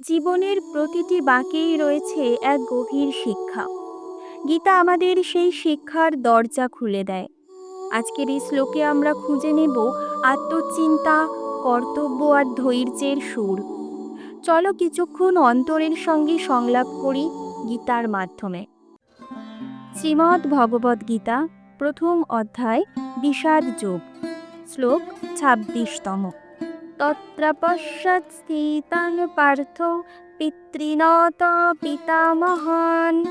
জীবনের প্রতিটি বাঁকেই রয়েছে এক গভীর শিক্ষা। গীতা আমাদের সেই শিক্ষার দরজা খুলে দেয়। আজকের এই শ্লোকে আমরা খুঁজে নেব আত্মচিন্তা, কর্তব্য আর ধৈর্যের সুর। চলো কিছুক্ষণ অন্তরের সঙ্গে সংলাপ করি গীতার মাধ্যমে। শ্রীমদ্ ভগবদ্ গীতা, প্রথম অধ্যায়, বিষাদ যোগ, শ্লোক ছাব্বিশতম। তত্র পশ্যৎ স্থিতান পার্থ পিতৃনত পিতামহান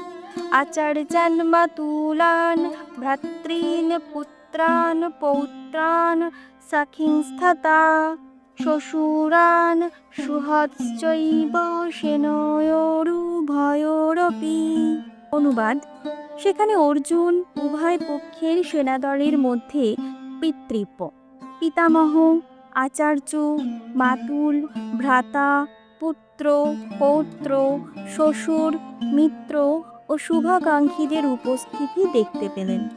আচার্যান মাতুলান ভ্রাতৃন পুত্রান সখিংস্ততা শ্বশুরান সুহৎশ্চৈব সেনয়োরুভয়োরপি। অনুবাদ, সেখানে অর্জুন উভয় পক্ষের সেনাদলের মধ্যে পিতৃব্য পিতামহ আচার্য, মাতুল, ভ্রাতা, পুত্র, পৌত্র, শ্বশুর, মিত্র ও শুভাকাঙ্ক্ষীদের উপস্থিতি দেখতে পেলেন।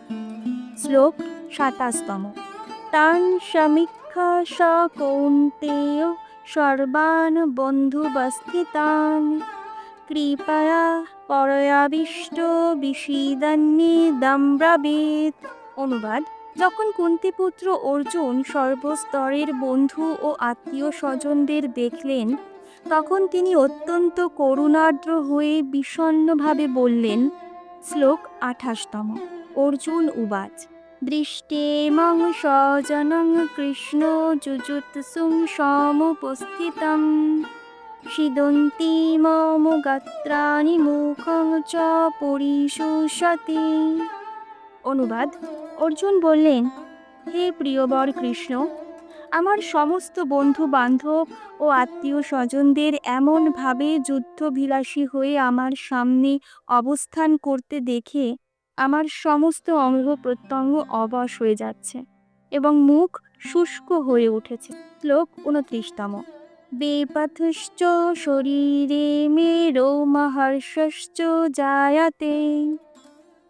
শ্লোক সাতাশতম। তান সমীক্ষা স কৌন্তেয় সর্বান বন্ধুবস্থিতান। কৃপয়া পরয়াবিষ্ট বিষিদান্যে দম্ব্রবেদ অনুবাদ যখন কুন্তিপুত্র অর্জুন সর্বস্তরের বন্ধু ও আত্মীয় স্বজনদের দেখলেন, তখন তিনি অত্যন্ত করুণার্দ্র হয়ে বিষণ্ণভাবে বললেন, শ্লোক আঠাশতম, অর্জুন উবাচ। দৃষ্টে মং স্বজনং কৃষ্ণ যুজুৎসুং সমুপস্থিতম। সিদন্তি মম গাত্রাণি মুখং চ পরিশুষতি। অনুবাদ। অর্জুন বললেন, হে প্রিয়বর কৃষ্ণ আমার সমস্ত বন্ধু বান্ধব ও আত্মীয় স্বজনদের এমনভাবে যুদ্ধবিলাসী হয়ে আমার সামনে অবস্থান করতে দেখে আমার সমস্ত অঙ্গ প্রত্যঙ্গ অবশ হয়ে যাচ্ছে এবং মুখ শুষ্ক হয়ে উঠেছে। শ্লোক উনত্রিশতম বেপথশ্চ শরীরে মে রোমহর্ষশ্চ জায়াতে।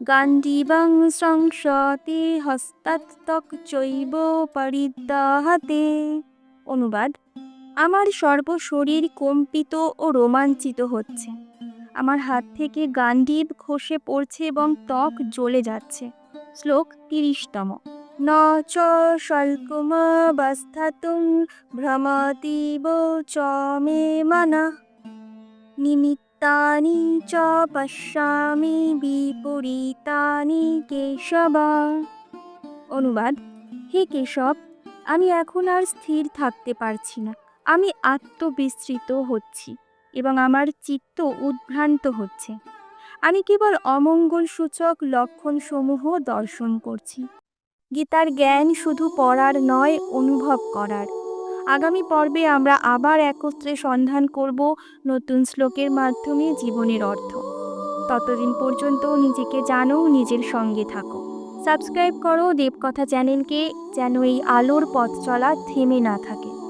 গান্ডীবং সংসতে হস্তাত্তক চৈব পরিদাহতে অনুবাদ আমার সর্বশরীর কম্পিত ও রোমাঞ্চিত হচ্ছে। আমার হাত থেকে গান্ডীব খসে পড়ছে এবং ত্বক জ্বলে যাচ্ছে। শ্লোক তিরিশতম। ন চ স্বল্পমাবস্থাতুং ভ্রমতীব চ মনা। নিমিত্তানি চ পশ্যামি বিপরীতানি কেশব। অনুবাদ, হে কেশব, আমি এখন আর স্থির থাকতে পারছি না। আমি আত্মবিস্তৃত হচ্ছি এবং আমার চিত্ত উদ্ভ্রান্ত হচ্ছে। আমি কেবল অমঙ্গল সূচক লক্ষণসমূহ দর্শন করছি। গীতার জ্ঞান শুধু পড়ার নয়, অনুভব করার। আগামী পর্বে আমরা আবার একত্রে সন্ধান করব নতুন শ্লোকের মাধ্যমে জীবনের অর্থ। ততদিন পর্যন্ত নিজেকে জানো, নিজের সঙ্গে থাকো। সাবস্ক্রাইব করো দেবকথা চ্যানেলকে, যেন এই আলোর পথ চলা থেমে না থাকে।